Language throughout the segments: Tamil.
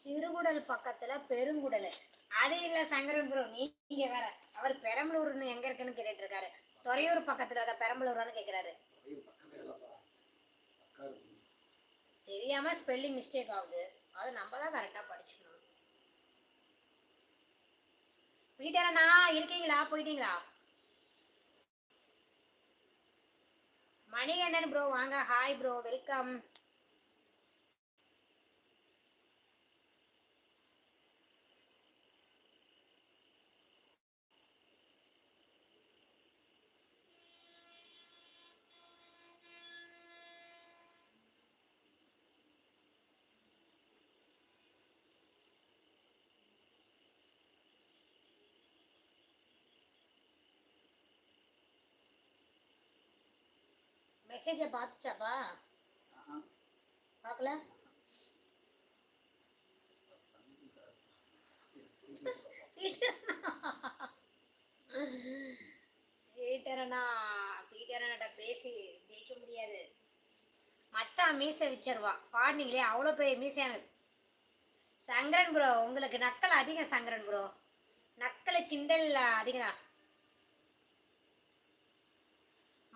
சிறுகுடல் பக்கத்துல பெருங்குடல். அது இல்ல சங்கரன் ப்ரோ நீங்க வேற. அவர் பெரம்பலூர்னு எங்க இருக்குன்னு கேட்டுட்டு இருக்காரு துறையூர் பக்கத்துல இருக்க பெரம்பலூர்னு கேக்குறாரு. தெரியாம ஸ்பெல்லிங் மிஸ்டேக் ஆகுது. அதை நம்ம தான் கரெக்டா படிச்சுக்கணும். வீட்டாரண்ணா இருக்கீங்களா? போயிட்டீங்களா? மணிகண்டன் ப்ரோ வாங்க. ஹாய் ப்ரோ வெல்கம் மெசேஜை பார்த்துச்சாப்பா? பார்க்கல? பீட்டரனா பீட்டரண்ணாட்ட பேசி ஜெயிக்க முடியாது. மச்சான் மீசை வச்சிருவா. பாடினீங்களே அவ்வளோ பெரிய மீசையான சங்கரன் ப்ரோ உங்களுக்கு நக்கல் அதிகம் சங்கரன் ப்ரோ நக்கல் கிண்டல் அதிகம் தான்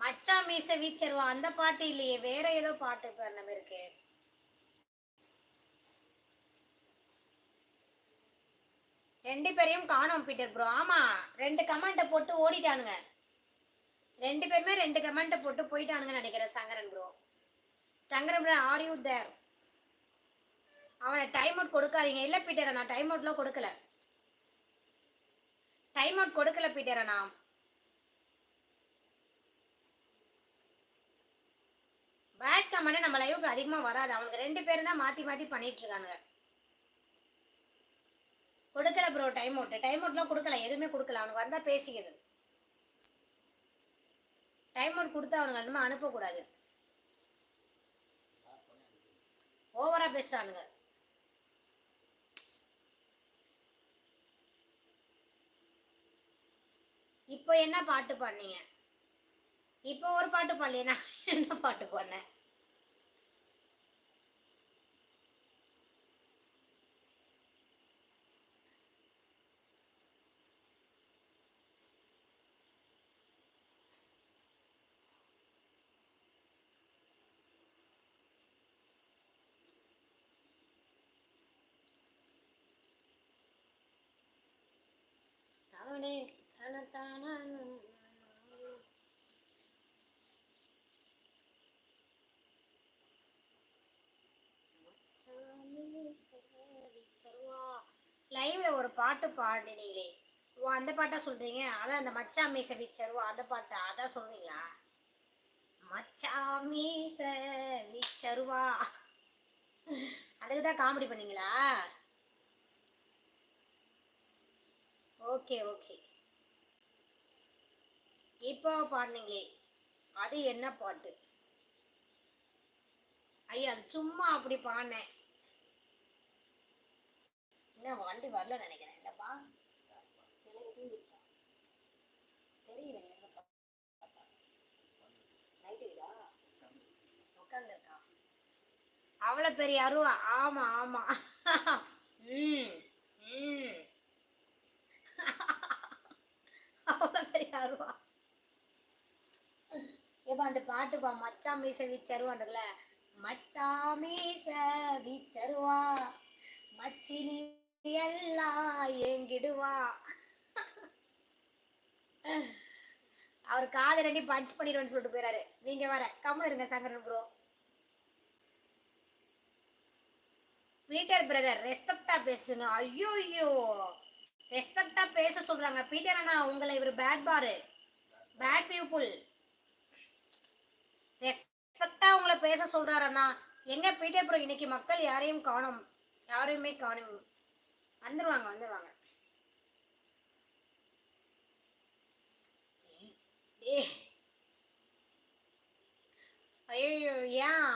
அச்சா மீசை வீச்சருவா அந்த பாட்டு இல்லையே வேற ஏதோ பாட்டு பண்ண இருக்கு. ரெண்டு பேரையும் காணோம் பீட்டர் ப்ரோ. ஆமா ரெண்டு கமெண்ட்டை போட்டு ஓடிட்டானுங்க. ரெண்டு பேருமே ரெண்டு கமெண்ட்டை போட்டு போயிட்டானுங்கன்னு நினைக்கிறேன் Sankaran bro. Sankaran bro are you there அவனை டைம் அவுட் கொடுக்காதீங்க. இல்லை பீட்டர் நான் டைம் அவுட்லாம் கொடுக்கல. டைம் அவுட் கொடுக்கல பீட்டர் நான் பேட் கமெண்ட் நம்ம லைவுக்கு அதிகமாக வராது. அவனுக்கு ரெண்டு பேரும் தான் மாற்றி மாற்றி பண்ணிட்டு இருக்கானுங்க. கொடுக்கல ப்ரோ டைம் அவுட் டைம் அவுட்லாம் கொடுக்கல எதுவுமே கொடுக்கல. அவனுக்கு வந்தால் பேசிக்கிறது. டைம் அவுட் கொடுத்தா அவனுக்கு அந்த மாதிரி அனுப்பக்கூடாது ஓவரா பேசுறானுங்க. இப்போ என்ன பாட்டு பாடினீங்க? இப்போ ஒரு பாட்டு பாடலையே நான் என்ன பாட்டு பாடினேன் அவனே தனத்தான லைவ்ல ஒரு பாட்டு பாடினீங்களே. ஓ அந்த பாட்டா சொல்றீங்க? அதான் அந்த மச்சா மீச விச்சருவா அந்த பாட்டா? அதான் சொல்றீங்களா? மச்சா மீச விச்சருவா அதுக்கு தான் காமெடி பண்ணீங்களா? Okay okay. இப்போ பாடினீங்களே. அது என்ன பாட்டு? ஐயா அது சும்மா அப்படி பாடினேன். என்ன வண்டி வரல நினைக்கிறேன். இல்லைப்பா எனக்கு தெரியல நைட்டு வீடா? அவ்வளோ பெரிய அருவா. ஆமா ஆமா. ம் ம். அவ்வளோ பெரிய அருவா. இப்போ அந்த பாட்டுப்பா மச்சா மீச வீச்சருவான்றல மச்சா மீச வீச்சருவா மச்சினி எல்லாம் ஏங்கிடுவா. அவர் காது ரெண்டி பஞ்ச் பண்ணிடுவேன்னு சொல்லிட்டு போயிறாரு. நீங்க வர கம்மல் இருங்க சங்கரன் ப்ரோ பீட்டர் பிரதர் ரெஸ்பெக்டா பேசுங்க ஐயோ ஐயோ ரெஸ்பெக்டா பேச சொல்றாங்க. பீட்டர் அண்ணா உங்களை இவர் பேட் பாரு பேட் பீப்புள் ரெஸ்பெக்டா உங்களை பேச சொல்றாரு அண்ணா. எங்க பீட்டர் ப்ரோ இன்னைக்கு மக்கள் யாரையும் காணும்? யாரையுமே காணும். வந்துருவாங்க வந்துருவாங்க. ஏ ஐயோ ஏன்